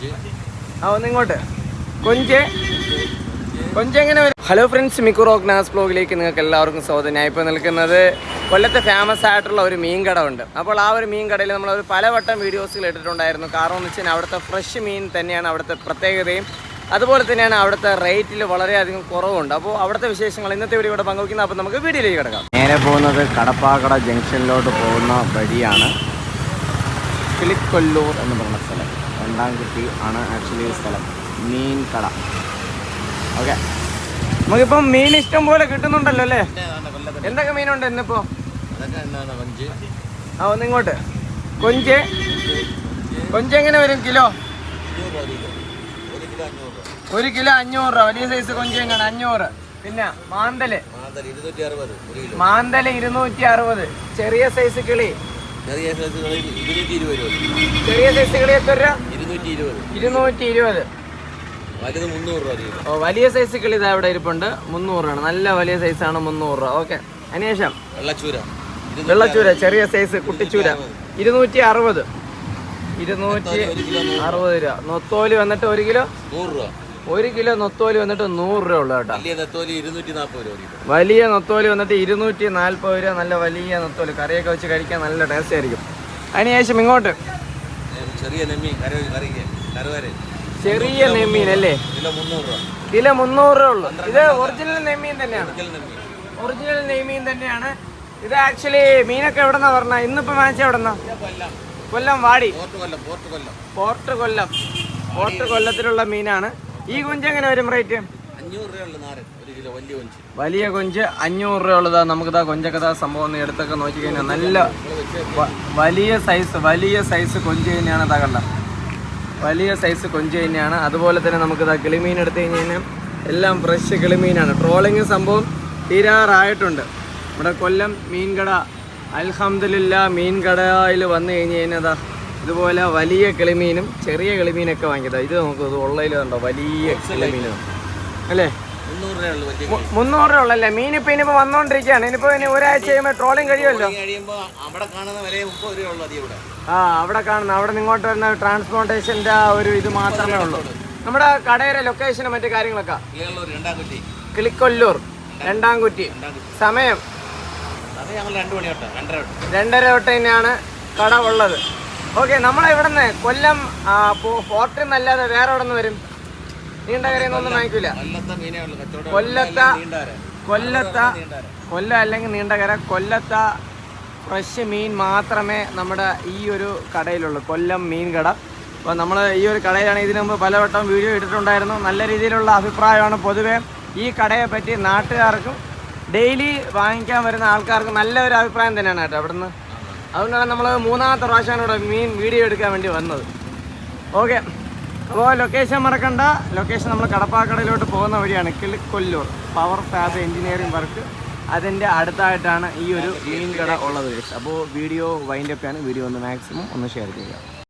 കൊഞ്ച്. ആ ഒന്ന് ഇങ്ങോട്ട്. കൊഞ്ച്. കൊഞ്ച് എങ്ങനെ വരും? ഹലോ ഫ്രണ്ട്സ് മിക്കു റോക്നാസ് ബ്ലോഗിലേക്ക് നിങ്ങൾക്ക് എല്ലാവർക്കും സ്വാഗതം. ഞാൻ ഇപ്പോൾ നിൽക്കുന്നത് കൊല്ലത്തെ ഫേമസ് ആയിട്ടുള്ള ഒരു മീൻ കട ഉണ്ട്. അപ്പോൾ ആ ഒരു മീൻ കടയിൽ നമ്മൾ ഒരു പലവട്ടം വീഡിയോസിൽ ഇട്ടിട്ടുണ്ടായിരുന്നു. കാരണം എന്ന് വെച്ചാൽ അവിടുത്തെ ഫ്രഷ് മീൻ തന്നെയാണ് അവിടുത്തെ പ്രത്യേകതയും. അതുപോലെ തന്നെയാണ് അവിടുത്തെ റേറ്റിൽ വളരെയധികം കുറവുണ്ട് അപ്പോൾ അവിടുത്തെ വിശേഷങ്ങൾ ഇന്നത്തെ വീഡിയോ ഇവിടെ പങ്കുവയ്ക്കുന്നത്. അപ്പോൾ നമുക്ക് വീഡിയോയിലേക്ക് കിടക്കാം. നേരെ പോകുന്നത് കടപ്പാക്കട ജംഗ്ഷനിലോട്ട് പോകുന്ന വഴിയാണ്. കിളിക്കൊല്ലൂർ എന്ന് പറയുന്ന സ്ഥലം. രണ്ടാം കുട്ടി ആണ് ആക്ച്വലി സ്ഥലം. മീൻ കട. ഓക്കെ നമുക്കിപ്പം മീൻ ഇഷ്ടം പോലെ കിട്ടുന്നുണ്ടല്ലോ അല്ലേ? എന്തൊക്കെ മീനുണ്ട് ഇന്നിപ്പോ? ആ ഒന്ന് ഇങ്ങോട്ട്. കൊഞ്ച്. കൊഞ്ച് എങ്ങനെ വരും കിലോ? ഒരു കിലോ. അഞ്ഞൂറ് രൂപ. വലിയ സൈസ് കൊഞ്ച് എങ്ങനെ അഞ്ഞൂറ്. പിന്നെ മാന്തൽ. മാന്തൽ ഇരുന്നൂറ്റി അറുപത് ചെറിയ സൈസ് കിളി ചെറിയ സൈസ് കിളി. ചെറിയ സൈസ് കിളി എത്ര രൂപ. ഇരുന്നൂറ്റി ഇരുപത് ഓ വലിയ സൈസ് കിളി ഇതാ ഇവിടെ ഇരിപ്പുണ്ട്. മുന്നൂറ് രൂപ നല്ല വലിയ സൈസ് ആണ് മുന്നൂറ് രൂപ. ഓക്കെ. അതിനുശേഷം വെള്ളച്ചൂര. ചെറിയ സൈസ് കുട്ടിച്ചൂര. ഇരുന്നൂറ്റി അറുപത് ഇരുന്നൂറ്റി അറുപത് രൂപ. നൊത്തോലി വന്നിട്ട് ഒരു കിലോ? നൂറ് രൂപ. ഒരു കിലോ നൊത്തോലി വന്നിട്ട് നൂറ് രൂപ ഉള്ളു കേട്ടോ. വലിയ നൊത്തോലി വന്നിട്ട് ഇരുന്നൂറ്റി നാൽപ്പത് രൂപ. നല്ല വലിയ നൊത്തോലി. കറിയൊക്കെ വെച്ച് കഴിക്കാൻ നല്ല ടേസ്റ്റ് ആയിരിക്കും. അതിനുശേഷം ഇങ്ങോട്ട്. ചെറിയ നെമ്മീൻ കര കറിക്ക് കറുവരെ ചെറിയ നെമ്മീൻ അല്ലേ? കിലോ മുന്നൂറ് രൂപ. കിലോ മുന്നൂറ് രൂപ ഉള്ളു ഇത് ഒറിജിനൽ നെമ്മീൻ തന്നെയാണ്. ഒറിജിനൽ നെയ്മീൻ തന്നെയാണ്. ഇത് ആക്ച്വലി മീനൊക്കെ എവിടെന്നാ പറഞ്ഞ ഇന്നിപ്പോ വാങ്ങിച്ച എവിടെന്നാ? Kollam. Kollam Vadi. Port Kollam port Kollam. Port കൊല്ലത്തിലുള്ള മീനാണ്. ഈ കുഞ്ചെങ്ങനെ വരും റേറ്റ് വലിയ കൊഞ്ച്. അഞ്ഞൂറ് രൂപ ഉള്ളതാ നമുക്കിതാ കൊഞ്ചൊക്കെ ദാ സംഭവം ഒന്ന് എടുത്തൊക്കെ നോക്കി കഴിഞ്ഞാൽ നല്ല വലിയ സൈസ് വലിയ സൈസ് കൊഞ്ച് തന്നെയാണ് ഇതാ കണ്ട. വലിയ സൈസ് കൊഞ്ച് തന്നെയാണ്. അതുപോലെ തന്നെ നമുക്കിതാ കിളിമീൻ എടുത്തു കഴിഞ്ഞ് കഴിഞ്ഞാൽ എല്ലാം ഫ്രഷ് കിളിമീനാണ്. ട്രോളിങ് സംഭവം തീരാറായിട്ടുണ്ട്. നമ്മുടെ കൊല്ലം മീൻകട അൽഹമ്മദില്ല മീൻകടയിൽ വന്നു കഴിഞ്ഞ് കഴിഞ്ഞാൽ ഇതുപോലെ വലിയ കിളിമീനും ചെറിയ കിളിമീനൊക്കെ വാങ്ങിയതാണ് ഇത് നമുക്ക് ഇത് ഉള്ളതിൽ കണ്ടോ? വലിയ കിളിമീനാണ്. അല്ലേ? മുന്നൂറ് രൂപ ഉള്ളല്ലേ മീൻ ഇപ്പൊ ഇനിയിപ്പോ വന്നോണ്ടിരിക്കുകയാണ്. ഇനിയിപ്പോ ഇനി ഒരാഴ്ച കഴിയുമ്പോ ട്രോളിങ് കഴിയുമല്ലോ? ആ അവിടെ കാണുന്ന അവിടെ നിങ്ങോട്ട് ഇങ്ങോട്ട് വരുന്ന ട്രാൻസ്പോർട്ടേഷന്റെ ആ ഒരു ഇത് മാത്രമേ ഉള്ളൂ. നമ്മുടെ കടയുടെ ലൊക്കേഷനും മറ്റു കാര്യങ്ങളൊക്കെ? കിളിക്കൊല്ലൂർ രണ്ടാം കുറ്റി സമയം? രണ്ടര തൊട്ട്. തന്നെയാണ് കട ഉള്ളത്. ഓക്കെ നമ്മളെ ഇവിടുന്ന് കൊല്ലം പോർട്ടിൽ നിന്നല്ലാതെ വേറെ എവിടെ നിന്ന് വരും? നീണ്ടകരയിൽ കരയൊന്നും? വാങ്ങിക്കൂല. കൊല്ലത്തെ കൊല്ലത്ത കൊല്ല അല്ലെങ്കിൽ നീണ്ടകര കൊല്ലത്ത ഫ്രഷ് മീൻ മാത്രമേ നമ്മുടെ ഈ ഒരു കടയിലുള്ളൂ. കൊല്ലം മീൻ കട. അപ്പോൾ നമ്മൾ ഈ ഒരു കടയിലാണ് ഇതിനു മുമ്പ് പലവട്ടം വീഡിയോ ഇട്ടിട്ടുണ്ടായിരുന്നു. നല്ല രീതിയിലുള്ള അഭിപ്രായമാണ് പൊതുവേ ഈ കടയെ പറ്റി നാട്ടുകാർക്കും ഡെയിലി വാങ്ങിക്കാൻ വരുന്ന ആൾക്കാർക്ക് നല്ല ഒരു അഭിപ്രായം തന്നെയാണ് കേട്ടോ അവിടുന്ന്. അതുകൊണ്ടാണ് നമ്മൾ മൂന്നാമത്തെ പ്രാവശ്യമാണ് ഇവിടെ മീൻ വീഡിയോ എടുക്കാൻ വേണ്ടി വന്നത്. ഓക്കെ. അപ്പോൾ ലൊക്കേഷൻ മറക്കണ്ട. ലൊക്കേഷൻ നമ്മൾ കടപ്പാക്കടയിലോട്ട് പോകുന്ന വഴിയാണ് Kollur. Power fab engineering work അതിന്റെ അടുത്തായിട്ടാണ് ഈ ഒരു മീൻ കട ഉള്ളത് അപ്പോൾ വീഡിയോ വൈൻഡപ്പ് ആണ് വീഡിയോ ഒന്ന് മാക്സിമം ഒന്ന് ഷെയർ ചെയ്യുക